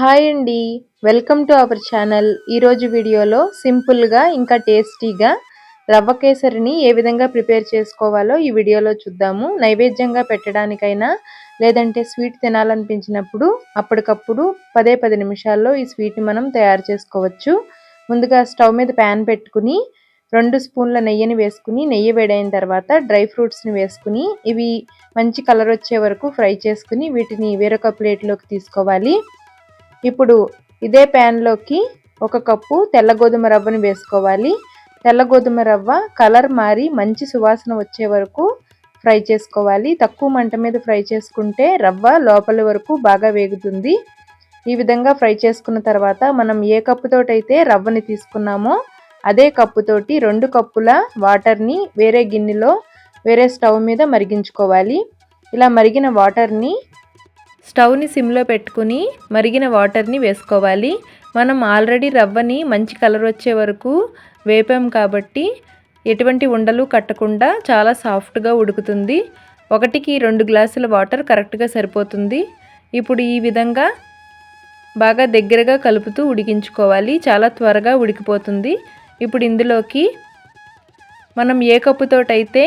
Hi అండి. Welcome to our channel. ఈరోజు వీడియోలో సింపుల్గా ఇంకా టేస్టీగా రవ్వ కేసరిని ఏ విధంగా ప్రిపేర్ చేసుకోవాలో ఈ వీడియోలో చూద్దాము. నైవేద్యంగా పెట్టడానికైనా లేదంటే స్వీట్ తినాలనిపించినప్పుడు అప్పటికప్పుడు పదే పది నిమిషాల్లో ఈ స్వీట్ని మనం తయారు చేసుకోవచ్చు. ముందుగా స్టవ్ మీద ప్యాన్ పెట్టుకుని రెండు స్పూన్ల నెయ్యిని వేసుకుని నెయ్యి వేడైన తర్వాత డ్రై ఫ్రూట్స్ని వేసుకుని ఇవి మంచి కలర్ వచ్చే వరకు ఫ్రై చేసుకుని వీటిని వేరొక ప్లేట్లోకి తీసుకోవాలి. ఇప్పుడు ఇదే ప్యాన్లోకి ఒక కప్పు తెల్ల గోధుమ రవ్వను వేసుకోవాలి. తెల్ల గోధుమ రవ్వ కలర్ మారి మంచి సువాసన వచ్చే వరకు ఫ్రై చేసుకోవాలి. తక్కువ మంట మీద ఫ్రై చేసుకుంటే రవ్వ లోపల వరకు బాగా వేగుతుంది. ఈ విధంగా ఫ్రై చేసుకున్న తర్వాత మనం ఏ కప్పుతోటైతే రవ్వని తీసుకున్నామో అదే కప్పుతోటి రెండు కప్పుల వాటర్ని వేరే గిన్నెలో వేరే స్టవ్ మీద మరిగించుకోవాలి. ఇలా మరిగిన వాటర్ని స్టవ్ని సిమ్లో పెట్టుకుని మరిగిన వాటర్ని వేసుకోవాలి. మనం ఆల్రెడీ రవ్వని మంచి కలర్ వచ్చే వరకు వేపాం కాబట్టి ఎటువంటి ఉండలు కట్టకుండా చాలా సాఫ్ట్గా ఉడుకుతుంది. ఒకటికి రెండు గ్లాసుల వాటర్ కరెక్ట్గా సరిపోతుంది. ఇప్పుడు ఈ విధంగా బాగా దగ్గరగా కలుపుతూ ఉడికించుకోవాలి. చాలా త్వరగా ఉడికిపోతుంది. ఇప్పుడు ఇందులోకి మనం ఏ కప్పుతోటైతే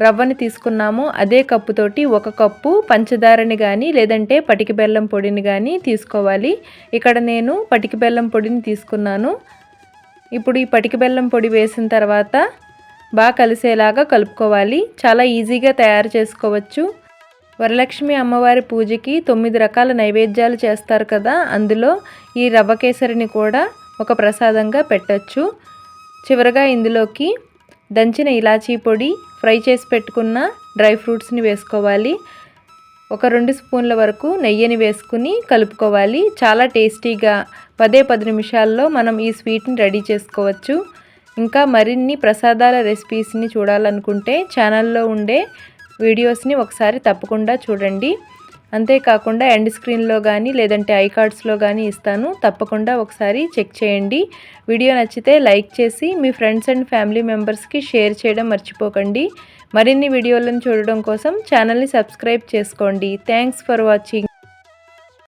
రవ్వని తీసుకున్నాము. అదే కప్పుతోటి ఒక కప్పు పంచదారని కానీ లేదంటే పటికి బెల్లం పొడిని కానీ తీసుకోవాలి. ఇక్కడ నేను పటికి బెల్లం పొడిని తీసుకున్నాను. ఇప్పుడు ఈ పటికి బెల్లం పొడి వేసిన తర్వాత బాగా కలిసేలాగా కలుపుకోవాలి. చాలా ఈజీగా తయారు చేసుకోవచ్చు. వరలక్ష్మి అమ్మవారి పూజకి తొమ్మిది రకాల నైవేద్యాలు చేస్తారు కదా అందులో ఈ రవ్వ కేసరిని కూడా ఒక ప్రసాదంగా పెట్టచ్చు. చివరగా ఇందులోకి దంచిన ఇలాచీ పొడి ఫ్రై చేసి పెట్టుకున్న డ్రై ఫ్రూట్స్ని వేసుకోవాలి. ఒక రెండు స్పూన్ల వరకు నెయ్యిని వేసుకుని కలుపుకోవాలి. చాలా టేస్టీగా పదే పది నిమిషాల్లో మనం ఈ స్వీట్ని రెడీ చేసుకోవచ్చు. ఇంకా మరిన్ని ప్రసాదాల రెసిపీస్ని చూడాలనుకుంటే ఛానల్లో ఉండే వీడియోస్ని ఒకసారి తప్పకుండా చూడండి. అంతేకాకుండా ఎండ్ స్క్రీన్లో కానీ లేదంటే ఐ కార్డ్స్లో కానీ ఇస్తాను. తప్పకుండా ఒకసారి చెక్ చేయండి. వీడియో నచ్చితే లైక్ చేసి మీ ఫ్రెండ్స్ అండ్ ఫ్యామిలీ మెంబర్స్కి షేర్ చేయడం మర్చిపోకండి. మరిన్ని వీడియోలను చూడడం కోసం ఛానల్ని సబ్స్క్రైబ్ చేసుకోండి. Thanks for watching.